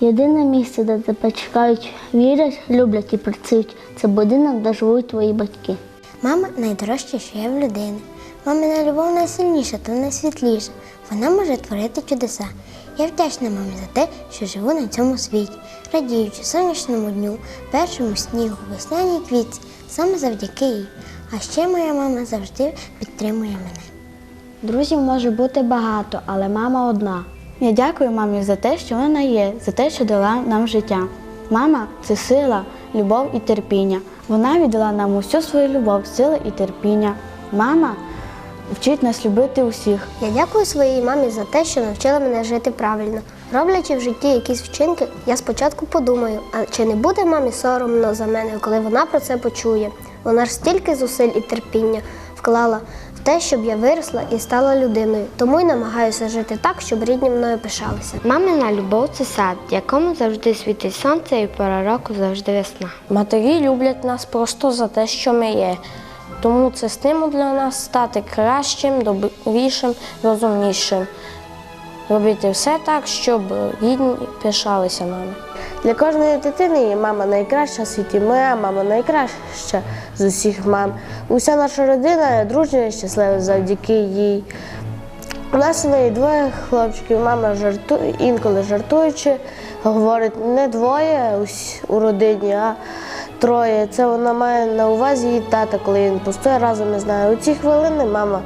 Єдине місце, де тебе чекають, вірять, люблять і працюють, це будинок, де живуть твої батьки. Мама найдорожче, що є в людини. Мамина любов найсильніша та найсвітліша. Вона може творити чудеса. Я вдячна мамі за те, що живу на цьому світі, радіючи сонячному дню, першому снігу, весняній квітці, саме завдяки їй. А ще моя мама завжди підтримує мене. Друзів може бути багато, але мама одна. Я дякую мамі за те, що вона є, за те, що дала нам життя. Мама це сила, любов і терпіння. Вона віддала нам усю свою любов, сила і терпіння. Мама вчить нас любити усіх. Я дякую своїй мамі за те, що навчила мене жити правильно. Роблячи в житті якісь вчинки, я спочатку подумаю, а чи не буде мамі соромно за мене, коли вона про це почує. Вона ж стільки зусиль і терпіння вклала те, щоб я виросла і стала людиною. Тому й намагаюся жити так, щоб рідні мною пишалися. Мамина любов це сад, в якому завжди світить сонце і пора року завжди весна. Матері люблять нас просто за те, що ми є. Тому це стимул для нас стати кращим, добрішим, розумнішим. Робити все так, щоб рідні пишалися нами. Для кожної дитини є мама найкраща в світі. Моя мама найкраща з усіх мам. Уся наша родина дружня і щаслива завдяки їй. У нас в неї двоє хлопчиків, мама жартує, інколи жартуючи, говорить не двоє у родині, а троє. Це вона має на увазі її тата, коли він пустує разом не знаю. У ці хвилини мама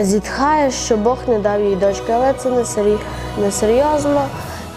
зітхає, що Бог не дав їй дочки, але це не не серйозно,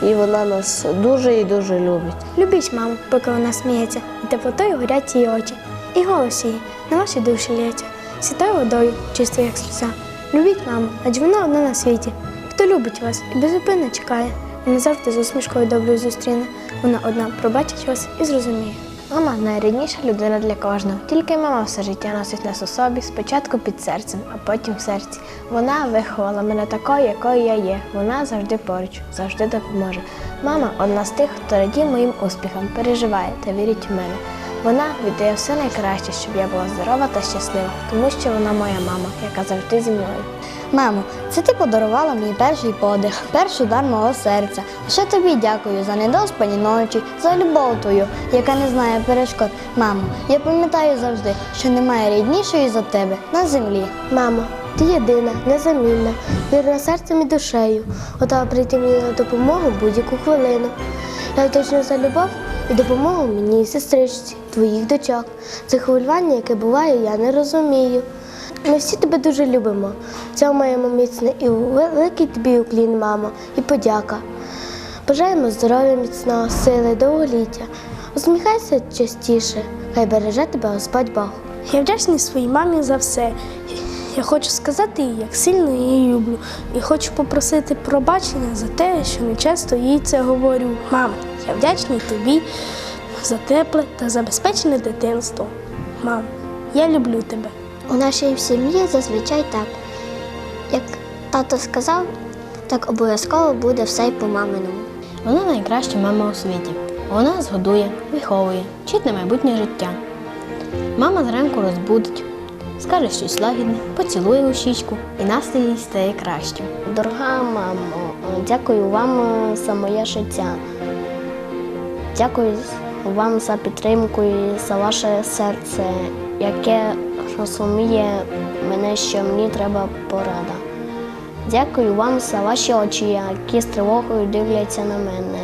і вона нас дуже і дуже любить. Любіть маму, поки вона сміється, і теплотою горять її очі, і голос її на ваші душі лється, святою водою, чисто як сльоза. Любіть маму, адже вона одна на світі. Хто любить вас і безупинно чекає, вона завжди з усмішкою доброю зустріне. Вона одна пробачить вас і зрозуміє. Мама найрідніша людина для кожного. Тільки мама все життя носить нас у собі, спочатку під серцем, а потім в серці. Вона виховала мене такою, якою я є. Вона завжди поруч, завжди допоможе. Мама одна з тих, хто радіє моїм успіхам, переживає та вірить в мене. Вона віддає все найкраще, щоб я була здорова та щаслива, тому що вона моя мама, яка завжди зі мною. Мамо, це ти подарувала мені перший подих, перший удар мого серця. Ще тобі дякую за недоспані ночі, за любов твою, яка не знає перешкод. Мамо, я пам'ятаю завжди, що немає ріднішої за тебе на землі. Мамо, ти єдина, незамінна, вірна серцем і душею, готова прийти мені на допомогу будь-яку хвилину. Я вдячна за любов і допомогу мені сестричці, твоїх дочок. Це хвилювання, яке буває, я не розумію. Ми всі тебе дуже любимо. Це маємо міцне і великий тобі уклін, мамо, і подяка. Бажаємо здоров'я міцного, сили, довголіття. Усміхайся частіше, хай береже тебе Господь Бог. Я вдячний своїй мамі за все. Я хочу сказати їй, як сильно її люблю, і хочу попросити пробачення за те, що не часто їй це говорю. Мама, я вдячний тобі за тепле та забезпечене дитинство. Мам, я люблю тебе. У нашій сім'ї зазвичай так. Як тато сказав, так обов'язково буде все й по маминому. Вона найкраща мама у світі. Вона згодує, виховує, вчить на майбутнє життя. Мама зранку розбудить, скаже щось лагідне, поцілує у щічку, і настрій стає кращим. Дорога мамо, дякую вам е, за моє життя. Дякую вам за підтримку і за ваше серце, яке розуміє мене, що мені треба порада. Дякую вам за ваші очі, які з тривогою дивляться на мене.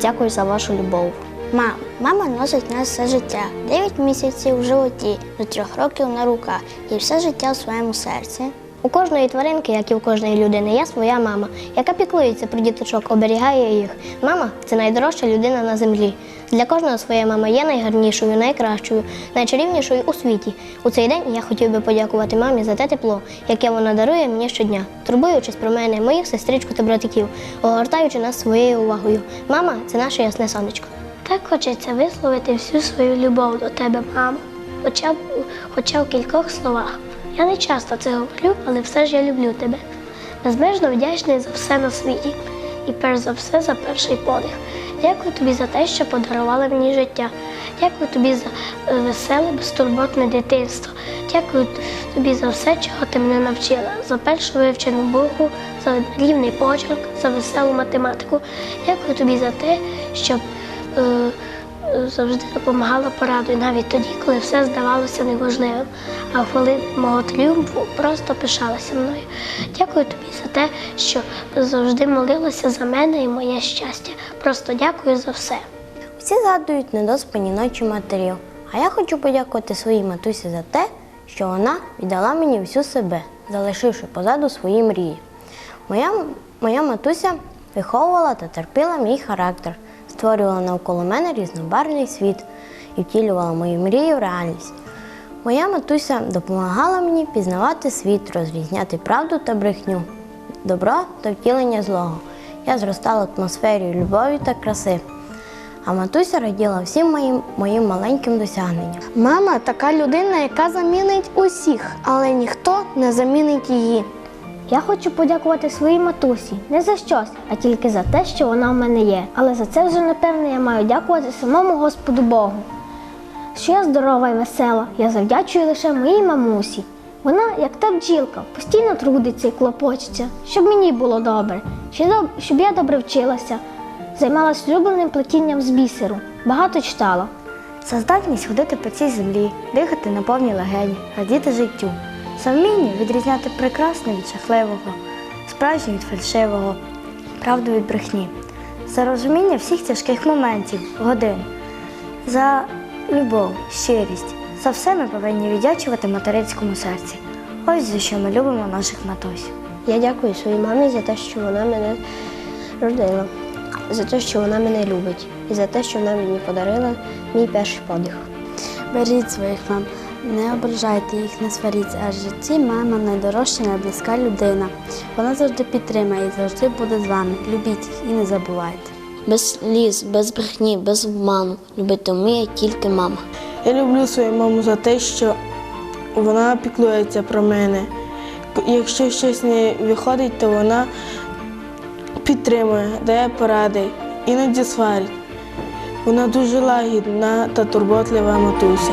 Дякую за вашу любов. Мам, мама носить нас все життя. Дев'ять місяців в животі, до трьох років на руках і все життя у своєму серці. У кожної тваринки, як і у кожної людини, є своя мама, яка піклується про діточок, оберігає їх. Мама це найдорожча людина на землі. Для кожного своя мама є найгарнішою, найкращою, найчарівнішою у світі. У цей день я хотів би подякувати мамі за те тепло, яке вона дарує мені щодня, турбуючись про мене, моїх сестричку та братиків, огортаючи нас своєю увагою. Мама це наше ясне сонечко. Так хочеться висловити всю свою любов до тебе, мамо, хоча б хоча в кількох словах. Я не часто це говорю, але все ж я люблю тебе. Безмежно вдячний за все на світі і перш за все за перший подих. Дякую тобі за те, що подарувала мені життя. Дякую тобі за е, веселе, безтурботне дитинство. Дякую тобі за все, чого ти мене навчила, за першу вивчену букву, за рівний почерк, за веселу математику. Дякую тобі за те, що е, е, завжди допомагала порадою, навіть тоді, коли все здавалося неважливим. А в хвилин мого тріумфу просто пишалася мною. Дякую тобі за те, що завжди молилася за мене і моє щастя. Просто дякую за все. Всі згадують недоспані ночі матерів. А я хочу подякувати своїй матусі за те, що вона віддала мені всю себе, залишивши позаду свої мрії. Моя, моя матуся виховувала та терпіла мій характер, створювала навколо мене різнобарвний світ і втілювала мої мрії в реальність. Моя матуся допомагала мені пізнавати світ, розрізняти правду та брехню, добро та втілення злого. Я зростала в атмосфері любові та краси. А матуся раділа всім моїм, моїм маленьким досягненням. Мама така людина, яка замінить усіх, але ніхто не замінить її. Я хочу подякувати своїй матусі не за щось, а тільки за те, що вона в мене є. Але за це вже напевне я маю дякувати самому Господу Богу. Що я здорова і весела, я завдячую лише моїй мамусі. Вона, як та бджілка, постійно трудиться і клопочеться, щоб мені було добре, щоб я добре вчилася, займалась улюбленим плетінням з бісеру, багато читала. Це здатність ходити по цій землі, дихати на повні легені, радіти життю. Це вміння відрізняти прекрасне від жахливого, справжнє від фальшивого, правду від брехні. Це розуміння всіх тяжких моментів, годин. За любов, щирість. За все ми повинні віддячувати материнському серці. Ось за що ми любимо наших матусь. Я дякую своїй мамі за те, що вона мене родила, за те, що вона мене любить, і за те, що вона мені подарила мій перший подих. Беріть своїх мам, не ображайте їх, не сваріться, адже ці мама найдорожча, найблизька людина. Вона завжди підтримає і завжди буде з вами. Любіть їх і не забувайте. Без сліз, без брехні, без обману. Любити вміє тільки мама. Я люблю свою маму за те, що вона піклується про мене. Якщо щось не виходить, то вона підтримує, дає поради, іноді сварить. Вона дуже лагідна та турботлива матуся.